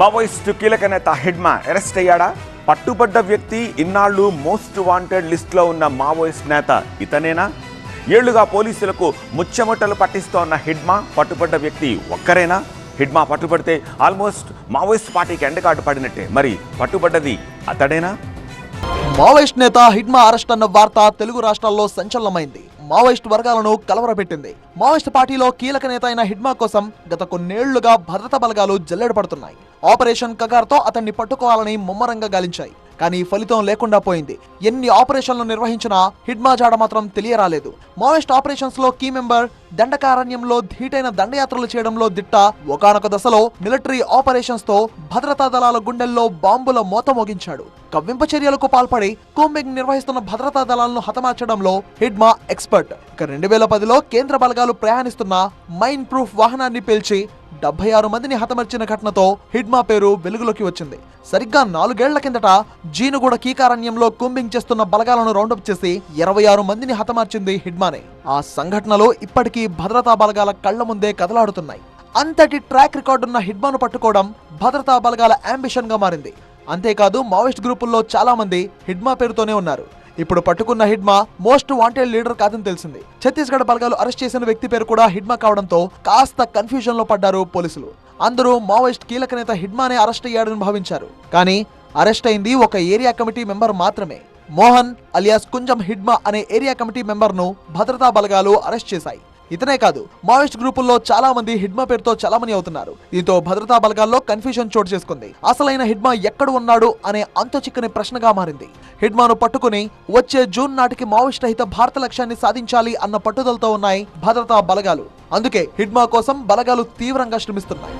Maoist కీలక నేత Hidma arrest అయ్యాడా? పట్టుబడ్డ వ్యక్తి ఇన్నాళ్ళు మోస్ట్ వాంటెడ్ లిస్ట్లో ఉన్న మావోయిస్ట్ నేత ఇతనేనా? ఏళ్ళుగా పోలీసులకు ముచ్చెమటలు పట్టిస్తోన్న హిడ్మా పట్టుబడ్డ వ్యక్తి ఒక్కరేనా? హిడ్మా పట్టుబడితే ఆల్మోస్ట్ మావోయిస్ట్ పార్టీకి ఎండగాటు పడినట్టే. మరి పట్టుబడ్డది అతడేనా? మావోయిస్ట్ నేత హిడ్మా అరెస్ట్ అన్న వార్త తెలుగు రాష్ట్రాల్లో సంచలనమైంది. మావోయిస్ట్ వర్గాలను కలవరపెట్టింది. మావోయిస్ట్ పార్టీలో కీలక నేత అయిన హిడ్మా కోసం గత కొన్నేళ్ళుగా భద్రతా బలగాలు జల్లెడ పడుతున్నాయి. ఆపరేషన్ కగార్తో అతన్ని పట్టుకోవాలని ముమ్మరంగా గాలించాయి. కానీ ఫలితం లేకుండా పోయింది. ఎన్ని ఆపరేషన్లు నిర్వహించినా హిడ్మా జాడ మాత్రం తెలియరాలేదు. మావోయిస్ట్ ఆపరేషన్స్లో కీ మెంబర్ దండకారణ్యంలో ధీటైన దండయాత్రలు చేయడంలో దిట్ట ఒకానొక దశలో మిలిటరీ ఆపరేషన్స్తో భద్రతా దళాల గుండెల్లో బాంబుల మోత మోగించాడు. కవ్వింప చర్యలకు పాల్పడి కూంబింగ్ నిర్వహిస్తున్న భద్రతా దళాలను హతమార్చడంలో హిడ్మా ఎక్స్పర్ట్. ఇక రెండు వేల పదిలో కేంద్ర బలగాలు ప్రయాణిస్తున్న మైన్ ప్రూఫ్ వాహనాన్ని పేల్చి డెబ్బై ఆరు మందిని హతమర్చిన ఘటనతో హిడ్మా పేరు వెలుగులోకి వచ్చింది. సరిగ్గా నాలుగేళ్ళ కిందట జీనుగూడ కీకారణ్యంలో కుంబింగ్ చేస్తున్న బలగాలను రౌండప్ చేసి ఇరవై ఆరు మందిని హతమార్చింది హిడ్మానే. ఆ సంఘటనలు ఇప్పటికీ భద్రతా బలగాల కళ్ళ ముందే కదలాడుతున్నాయి. అంతటి ట్రాక్ రికార్డున్న హిడ్మాను పట్టుకోవడం భద్రతా బలగాల అంబిషన్గా మారింది. అంతేకాదు మావోయిస్ట్ గ్రూపుల్లో చాలా మంది హిడ్మా పేరుతోనే ఉన్నారు. ఇప్పుడు పట్టుకున్న హిడ్మా మోస్ట్ వాంటెడ్ లీడర్ కాదని తెలిసింది. ఛత్తీస్గఢ్ బలగాలు అరెస్ట్ చేసిన వ్యక్తి పేరు కూడా హిడ్మా కావడంతో కాస్త కన్ఫ్యూజన్లో పడ్డారు పోలీసులు. అందరూ మావోయిస్ట్ కీలక నేత హిడ్మానే అరెస్ట్ అయ్యాడని భావించారు. కానీ అరెస్ట్ అయింది ఒక ఏరియా కమిటీ మెంబర్ మాత్రమే. మోహన్ అలియాస్ కుంజం హిడ్మా అనే ఏరియా కమిటీ మెంబర్ను భద్రతా బలగాలు అరెస్ట్ చేశాయి. ఇతనే కాదు మావోయిస్ట్ గ్రూపుల్లో చాలా మంది హిడ్మా పేరుతో చలామణి అవుతున్నారు. దీంతో భద్రతా బలగాల్లో కన్ఫ్యూజన్ చోటు చేసుకుంది. అసలైన హిడ్మా ఎక్కడ ఉన్నాడు అనే అంతు చిక్కని ప్రశ్నగా మారింది. హిడ్మాను పట్టుకుని వచ్చే జూన్ నాటికి మావోయిస్ట్ రహిత భారత లక్ష్యాన్ని సాధించాలి అన్న పట్టుదలతో ఉన్నాయి భద్రతా బలగాలు. అందుకే హిడ్మా కోసం బలగాలు తీవ్రంగా శ్రమిస్తున్నాయి.